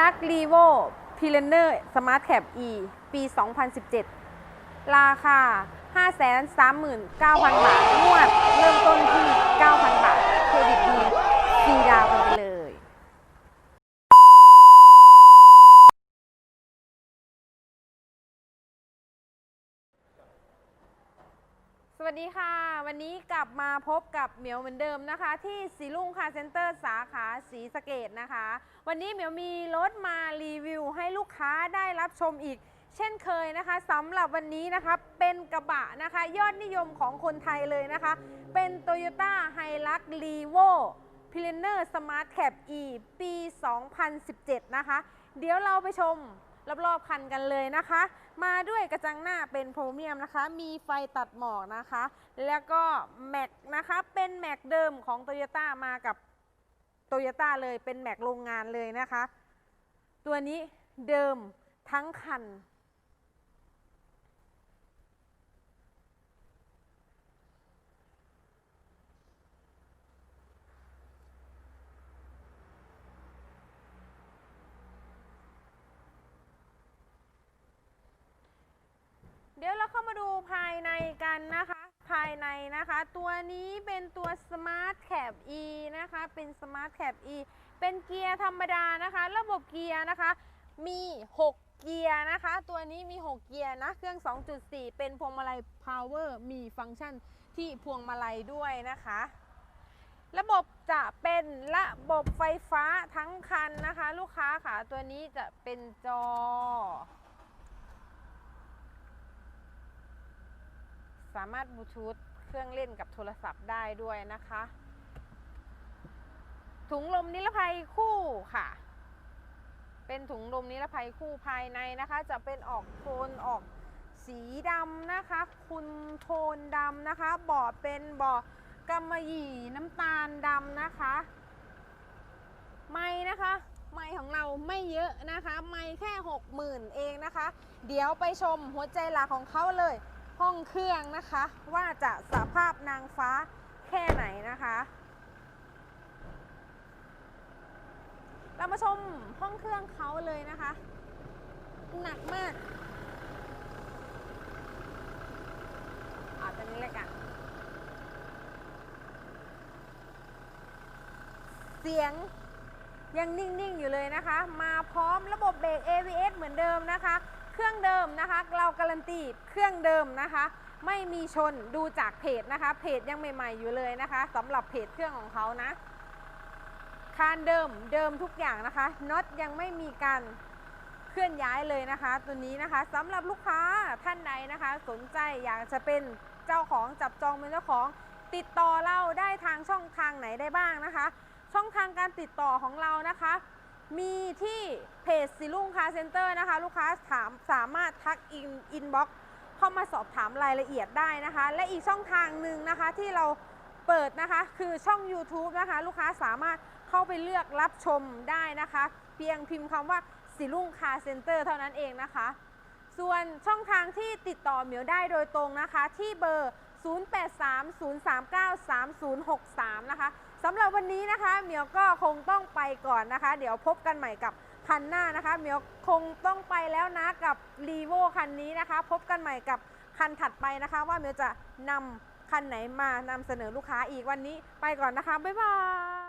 ลักรีโวพิเลนเนอร์สมาร์ทแคป E ปี 2017 ราคา 539,000 บาทงวด เริ่มต้นที่ 9,000 บาท เครดิตดีฟรีดาวกันไปเลย ส วัสดีค่ะ วันนี้กลับมาพบกับเหมียวเหมือนเดิมนะคะ ที่สีลุงคาเซ็นเตอร์สาขาสีสะเกดนะคะ วันนี้เหมียวมีรถมารีวิวให้ลูกค้าได้รับชมอีก เช่นเคยนะคะสำหรับวันนี้นะคะเป็นกระบะนะคะ ยอดนิยมของคนไทยเลยนะคะ เป็น Toyota h i l u x r e v o p i l e n e r Smart Cap E ปี 2017 นะคะ เดี๋ยวเราไปชม รอบๆคันกันเลยนะคะ มาด้วยกระจังหน้าเป็นโพรเมียมนะคะ มีไฟตัดหมอกนะคะ แล้วก็แม็กนะคะเป็นแม็กเดิมของโตโยต้ามากับโตโยต้าเลยเป็นแม็กโรงงานเลยนะคะ ตัวนี้เดิมทั้งคัน เดี๋ยวเราเข้ามาดู ภายในกันนะคะ ภายในนะคะ ตัวนี้เป็นตัว Smart Cap E นะคะ เป็น Smart Cap E เป็นเกียร์ธรรมดานะคะ ระบบเกียร์นะคะ มี 6เกียร์นะคะ ตัวนี้มี 6 เกียร์นะ เครื่อง 2.4 เป็นพวงมาลัย Power มีฟังก์ชันที่พวงมาลัยด้วยนะคะ ระบบจะเป็นระบบไฟฟ้าทั้งคันนะคะ ลูกค้าค่ะ ตัวนี้จะเป็นจอ สามารถบลูทูธเครื่องเล่นกับโทรศัพท์ได้ด้วยนะคะ ถุงลมนิรภัยคู่ค่ะ เป็นถุงลมนิรภัยคู่ภายในนะคะ จะเป็นออกโทนออกสีดำนะคะ คุณโทนดำนะคะเบาะเป็นเบาะกำมะหยี่น้ำตาลดำนะคะ ไม้นะคะไม้ของเราไม่เยอะนะคะ ไม้แค่ 60,000 เองนะคะ เดี๋ยวไปชมหัวใจหลักของเขาเลย ห้องเครื่องนะคะ ว่าจะสภาพนางฟ้าแค่ไหนนะคะ เรามาชมห้องเครื่องเขาเลยนะคะ หนักมากอาตัวนี้เลยกัน เสียงยังนิ่ง ๆ อยู่เลยนะคะ มาพร้อมระบบเบรก ABS เหมือนเดิมนะคะ เครื่องเดิมนะคะ เราการันตีเครื่องเดิมนะคะ ไม่มีชนดูจากเพจนะคะ เพจยังใหม่ๆอยู่เลยนะคะสำหรับเพจเครื่องของเขานะคานเดิมเดิมทุกอย่างนะคะน็อตยังไม่มีการเคลื่อนย้ายเลยนะคะ ตัวนี้นะคะสำหรับลูกค้าท่านใดนะคะ สนใจอยากจะเป็นเจ้าของจับจองเป็นเจ้าของติดต่อเราได้ทางช่องทางไหนได้บ้างนะคะ ช่องทางการติดต่อของเรานะคะ มีที่ จสิลุงคาเซ็นเตอร์นะคะ ลูกค้าถามสามารถทักอินอินบ็อกเข้ามาสอบถามรายละเอียดได้นะคะ และอีกช่องทางหนึ่งนะคะที่เราเปิดนะคะคือช่อง YouTube นะคะ ลูกค้าสามารถเข้าไปเลือกรับชมได้นะคะ เพียงพิมพ์คำว่าสิลุงคาเซ็นเตอร์เท่านั้นเองนะคะ ส่วนช่องทางที่ติดต่อเหมียวได้โดยตรงนะคะ ที่เบอร์ 0830393063 นะคะสำหรับวันนี้นะคะ เหมียวก็คงต้องไปก่อนนะคะ เดี๋ยวพบกันใหม่กับ คันหน้านะคะเหมียวคงต้องไปแล้วนะกับรีโวคันนี้นะคะ พบกันใหม่กับคันถัดไปนะคะ ว่าเหมียวจะนำคันไหนมานำเสนอลูกค้าอีกวันนี้ไปก่อนนะคะ บ๊ายบาย